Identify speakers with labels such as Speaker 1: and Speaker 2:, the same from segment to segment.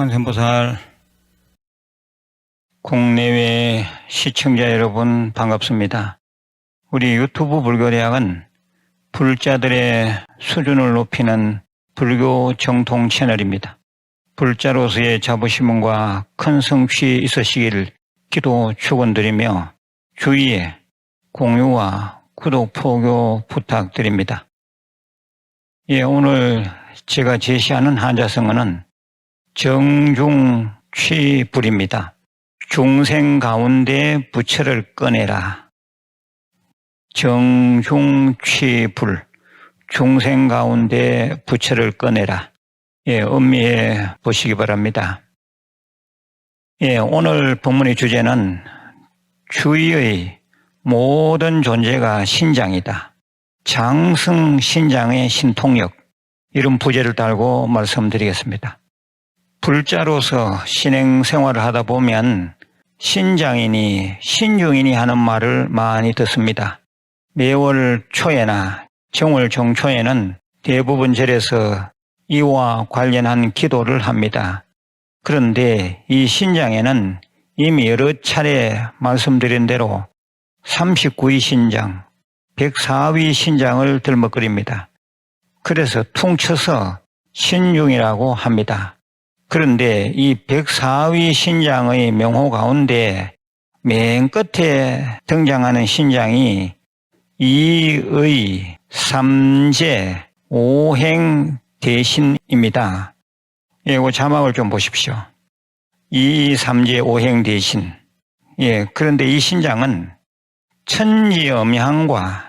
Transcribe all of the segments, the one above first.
Speaker 1: 관세음보살 국내외 시청자 여러분 반갑습니다. 우리 유튜브 불교대학은 불자들의 수준을 높이는 불교 정통 채널입니다. 불자로서의 자부심과 큰 성취 있으시길 기도 축원드리며 주위에 공유와 구독 포교 부탁드립니다. 예, 오늘 제가 제시하는 한자성어는 정중취불입니다. 중생 가운데 부처를 꺼내라. 정중취불. 중생 가운데 부처를 꺼내라. 예, 음미해 보시기 바랍니다. 예, 오늘 본문의 주제는 주위의 모든 존재가 신장이다. 장승 신장의 신통력. 이런 부제를 달고 말씀드리겠습니다. 불자로서 신행 생활을 하다 보면 신장인이 신중인이 하는 말을 많이 듣습니다. 매월 초에나 정월 정초에는 대부분 절에서 이와 관련한 기도를 합니다. 그런데 이 신장에는 이미 여러 차례 말씀드린 대로 39위 신장, 104위 신장을 들먹거립니다. 그래서 퉁쳐서 신중이라고 합니다. 그런데 이 104위 신장의 명호 가운데 맨 끝에 등장하는 신장이 이의 삼재 오행 대신입니다. 예, 그 자막을 좀 보십시오. 이 삼재 오행 대신. 예, 그런데 이 신장은 천지엄향과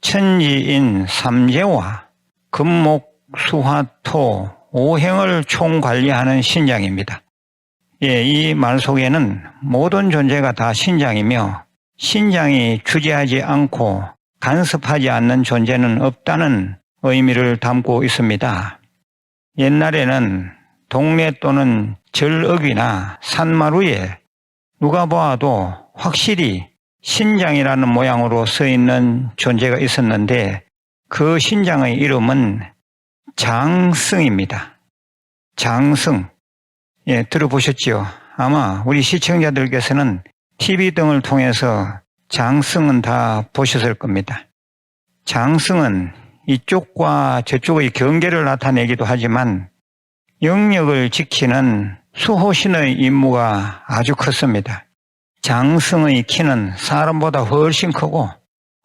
Speaker 1: 천지인 삼재와 금목 수화토 오행을 총관리하는 신장입니다. 예, 이 말 속에는 모든 존재가 다 신장이며 신장이 주재하지 않고 간섭하지 않는 존재는 없다는 의미를 담고 있습니다. 옛날에는 동네 또는 절읍이나 산마루에 누가 보아도 확실히 신장이라는 모양으로 써 있는 존재가 있었는데 그 신장의 이름은 장승입니다. 장승. 예, 들어보셨지요? 아마 우리 시청자들께서는 TV 등을 통해서 장승은 다 보셨을 겁니다. 장승은 이쪽과 저쪽의 경계를 나타내기도 하지만 영역을 지키는 수호신의 임무가 아주 컸습니다. 장승의 키는 사람보다 훨씬 크고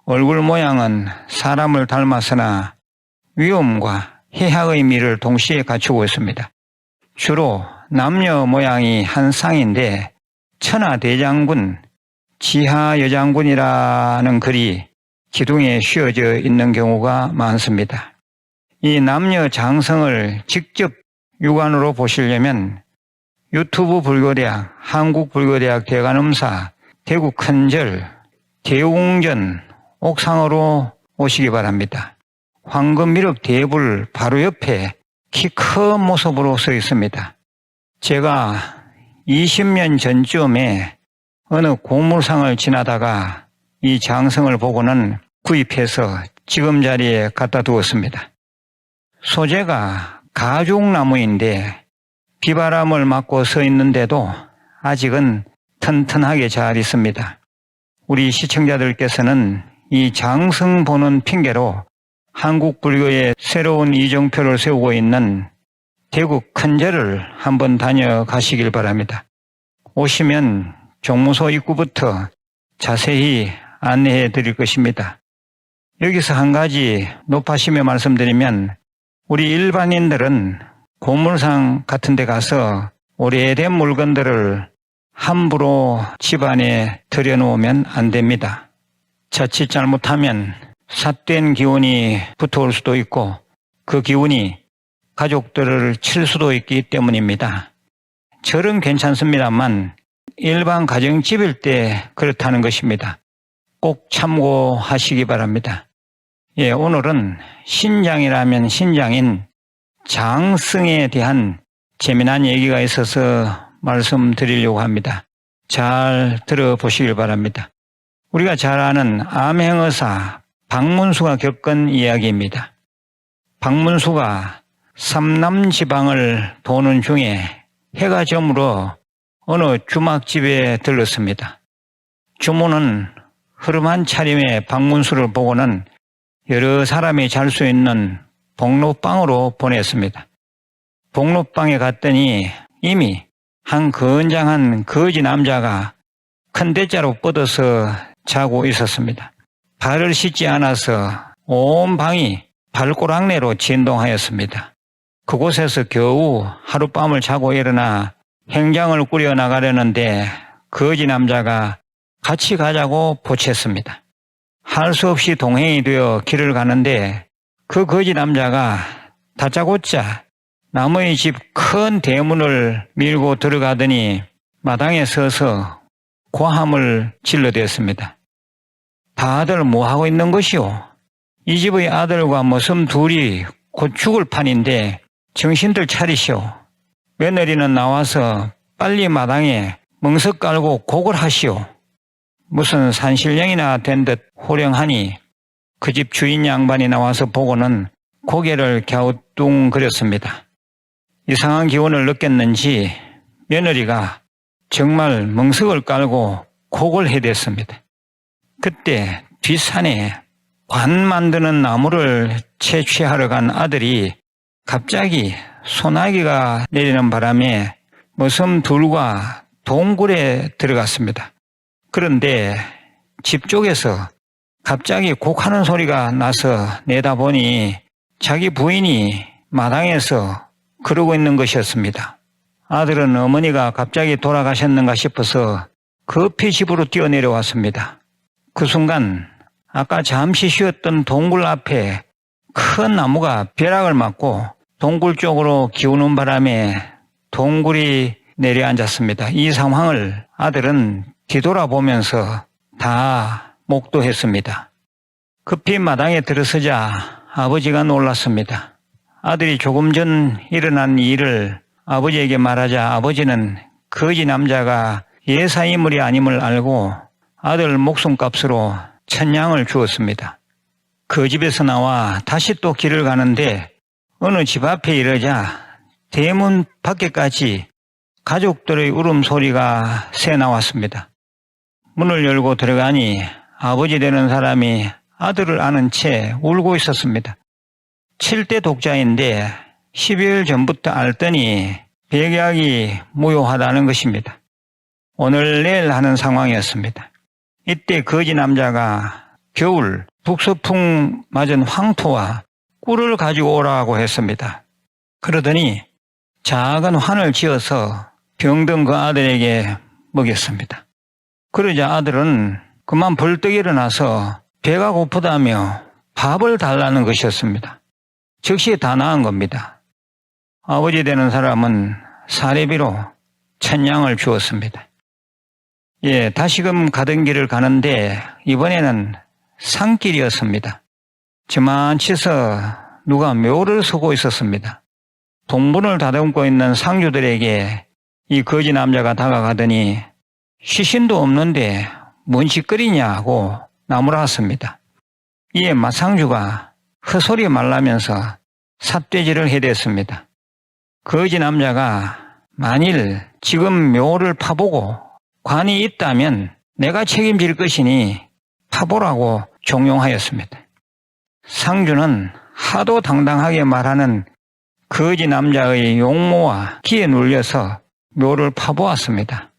Speaker 1: 얼굴 모양은 사람을 닮았으나 위험과 해학의 미를 동시에 갖추고 있습니다. 주로 남녀 모양이 한 쌍인데 천하 대장군, 지하 여장군이라는 글이 기둥에 씌워져 있는 경우가 많습니다. 이 남녀 장성을 직접 육안으로 보시려면 유튜브 불교대학, 한국불교대학 대관음사, 대구 큰절, 대웅전, 옥상으로 오시기 바랍니다. 황금미륵 대불 바로 옆에 키 큰 모습으로 서 있습니다. 제가 20년 전쯤에 어느 고물상을 지나다가 이 장성을 보고는 구입해서 지금 자리에 갖다 두었습니다. 소재가 가죽나무인데 비바람을 맞고 서 있는데도 아직은 튼튼하게 잘 있습니다. 우리 시청자들께서는 이 장성 보는 핑계로 한국 불교에 새로운 이정표를 세우고 있는 대구 큰절을 한번 다녀가시길 바랍니다. 오시면 종무소 입구부터 자세히 안내해 드릴 것입니다. 여기서 한 가지 높아심에 말씀드리면 우리 일반인들은 고물상 같은 데 가서 오래된 물건들을 함부로 집안에 들여놓으면 안 됩니다. 자칫 잘못하면 삿된 기운이 붙어올 수도 있고 그 기운이 가족들을 칠 수도 있기 때문입니다. 절은 괜찮습니다만 일반 가정집일 때 그렇다는 것입니다. 꼭 참고하시기 바랍니다. 예, 오늘은 신장이라면 신장인 장승에 대한 재미난 얘기가 있어서 말씀드리려고 합니다. 잘 들어보시길 바랍니다. 우리가 잘 아는 암행의사 박문수가 겪은 이야기입니다. 박문수가 삼남 지방을 도는 중에 해가 저물어 어느 주막집에 들렀습니다. 주모는 흐름한 차림의 방문수를 보고는 여러 사람이 잘 수 있는 복로방으로 보냈습니다. 복로방에 갔더니 이미 한 건장한 거지 남자가 큰 대자로 뻗어서 자고 있었습니다. 발을 씻지 않아서 온 방이 발꼬락내로 진동하였습니다. 그곳에서 겨우 하룻밤을 자고 일어나 행장을 꾸려 나가려는데 거지 남자가 같이 가자고 보챘습니다. 할 수 없이 동행이 되어 길을 가는데 그 거지 남자가 다짜고짜 나무의 집 큰 대문을 밀고 들어가더니 마당에 서서 고함을 질러댔습니다. 다들 뭐 하고 있는 것이오? 이 집의 아들과 모섬 둘이 곧 죽을 판인데 정신들 차리시오. 며느리는 나와서 빨리 마당에 멍석 깔고 곡을 하시오. 무슨 산신령이나 된 듯 호령하니 그 집 주인 양반이 나와서 보고는 고개를 갸우뚱거렸습니다. 이상한 기운을 느꼈는지 며느리가 정말 멍석을 깔고 곡을 해댔습니다. 그때 뒷산에 관 만드는 나무를 채취하러 간 아들이 갑자기 소나기가 내리는 바람에 머슴 둘과 동굴에 들어갔습니다. 그런데 집 쪽에서 갑자기 곡하는 소리가 나서 내다보니 자기 부인이 마당에서 그러고 있는 것이었습니다. 아들은 어머니가 갑자기 돌아가셨는가 싶어서 급히 집으로 뛰어내려왔습니다. 그 순간 아까 잠시 쉬었던 동굴 앞에 큰 나무가 벼락을 맞고 동굴 쪽으로 기우는 바람에 동굴이 내려앉았습니다. 이 상황을 아들은 뒤돌아보면서 다 목도했습니다. 급히 마당에 들어서자 아버지가 놀랐습니다. 아들이 조금 전 일어난 일을 아버지에게 말하자 아버지는 거지 남자가 예사 인물이 아님을 알고 아들 목숨값으로 천냥을 주었습니다. 그 집에서 나와 다시 또 길을 가는데 어느 집 앞에 이르자 대문 밖에까지 가족들의 울음소리가 새 나왔습니다. 문을 열고 들어가니 아버지 되는 사람이 아들을 아는 채 울고 있었습니다. 7대 독자인데 12일 전부터 알더니 백약이 무효하다는 것입니다. 오늘 내일 하는 상황이었습니다. 이때 거지 남자가 겨울 북서풍 맞은 황토와 꿀을 가지고 오라고 했습니다. 그러더니 작은 환을 지어서 병든 그 아들에게 먹였습니다. 그러자 아들은 그만 벌떡 일어나서 배가 고프다며 밥을 달라는 것이었습니다. 즉시 다 나은 겁니다. 아버지 되는 사람은 사례비로 천냥을 주었습니다. 예, 다시금 가던 길을 가는데 이번에는 산길이었습니다. 저만치서 누가 묘를 서고 있었습니다. 동분을 다듬고 있는 상주들에게 이 거지 남자가 다가가더니 시신도 없는데 뭔 짓거리냐고 나무랐습니다. 이에 마상주가 헛소리 말라면서 삿돼지를 해댔습니다. 거지 남자가 만일 지금 묘를 파보고 관이 있다면 내가 책임질 것이니 파보라고 종용하였습니다. 상주는 하도 당당하게 말하는 거지 남자의 용모와 기에 눌려서 묘를 파보았습니다.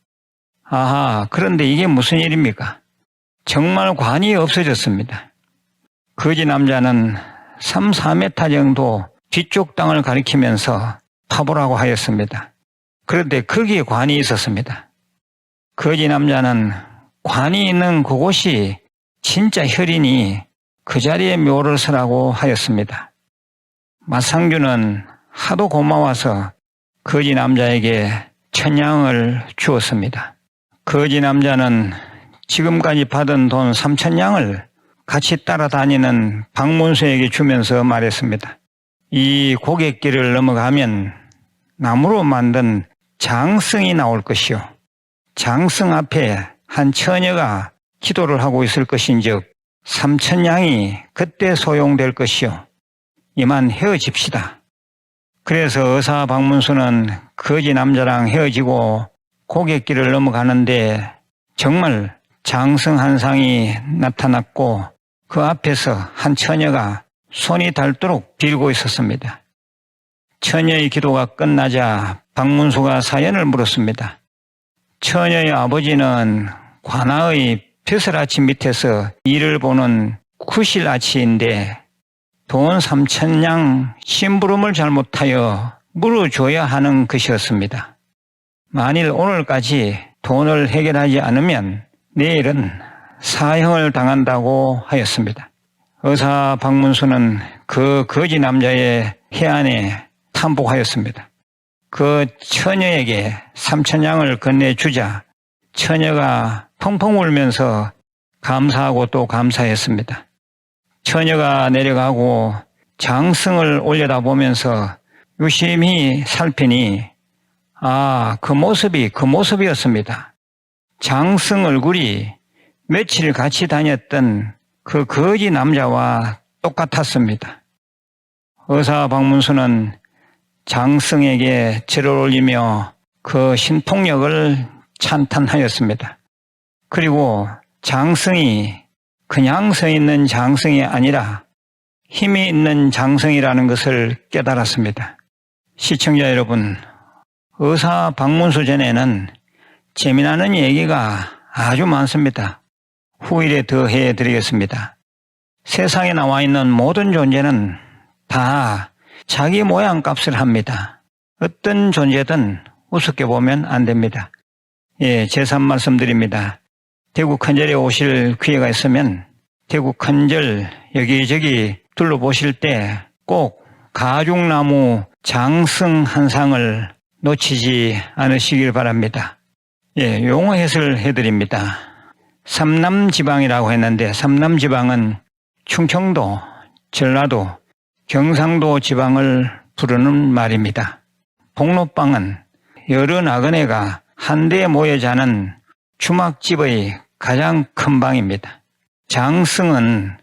Speaker 1: 아하, 그런데 이게 무슨 일입니까? 정말 관이 없어졌습니다. 거지 남자는 3, 4m 정도 뒤쪽 땅을 가리키면서 파보라고 하였습니다. 그런데 거기에 관이 있었습니다. 거지 남자는 관이 있는 그곳이 진짜 혈이니 그 자리에 묘를 서라고 하였습니다. 마상규는 하도 고마워서 거지 남자에게 천냥을 주었습니다. 거지 남자는 지금까지 받은 돈 3천냥을 같이 따라다니는 박문수에게 주면서 말했습니다. 이 고갯길을 넘어가면 나무로 만든 장승이 나올 것이요. 장승 앞에 한 처녀가 기도를 하고 있을 것인즉 삼천냥이 그때 소용될 것이요. 이만 헤어집시다. 그래서 의사 박문수는 거지 남자랑 헤어지고 고갯길을 넘어가는데 정말 장승한상이 나타났고 그 앞에서 한 처녀가 손이 닳도록 빌고 있었습니다. 처녀의 기도가 끝나자 박문수가 사연을 물었습니다. 처녀의 아버지는 관아의 벼슬아치 밑에서 일을 보는 구실아치인데 돈 3천냥 심부름을 잘못하여 물어줘야 하는 것이었습니다. 만일 오늘까지 돈을 해결하지 않으면 내일은 사형을 당한다고 하였습니다. 의사 박문수는 그 거지 남자의 해안에 탐복하였습니다. 그 처녀에게 삼천냥을 건네주자 처녀가 펑펑 울면서 감사하고 또 감사했습니다. 처녀가 내려가고 장승을 올려다 보면서 유심히 살피니 아, 그 모습이 그 모습이었습니다. 장승 얼굴이 며칠 같이 다녔던 그 거지 남자와 똑같았습니다. 의사 박문수는 장승에게 절을 올리며 그 신통력을 찬탄하였습니다. 그리고 장승이 그냥 서 있는 장승이 아니라 힘이 있는 장승이라는 것을 깨달았습니다. 시청자 여러분, 의사 박문수 전에는 재미나는 얘기가 아주 많습니다. 후일에 더 해드리겠습니다. 세상에 나와 있는 모든 존재는 다 자기 모양 값을 합니다. 어떤 존재든 우습게 보면 안 됩니다. 예, 제3 말씀드립니다. 대구 큰절에 오실 기회가 있으면 대구 큰절 여기저기 둘러보실 때 꼭 가죽나무 장승 한 상을 놓치지 않으시길 바랍니다. 예, 용어 해설 해드립니다. 삼남지방이라고 했는데 삼남지방은 충청도, 전라도, 경상도 지방을 부르는 말입니다. 복로방은 여러 나그네가 한데 모여 자는 주막집의 가장 큰 방입니다. 장승은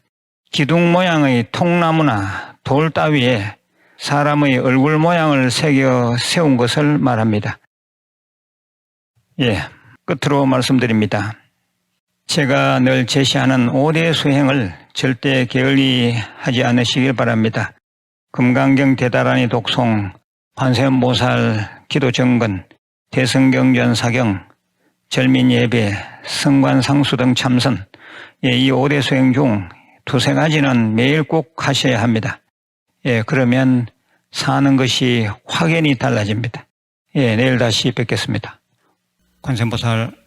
Speaker 1: 기둥 모양의 통나무나 돌 따위에 사람의 얼굴 모양을 새겨 세운 것을 말합니다. 예, 끝으로 말씀드립니다. 제가 늘 제시하는 5대 수행을 절대 게을리 하지 않으시길 바랍니다. 금강경 대다라니 독송, 관세음보살 기도 정근, 대성경전 사경, 절민 예배, 성관 상수 등 참선, 예, 이 5대 수행 중 두세 가지는 매일 꼭 하셔야 합니다. 예, 그러면 사는 것이 확연히 달라집니다. 예, 내일 다시 뵙겠습니다. 관세음보살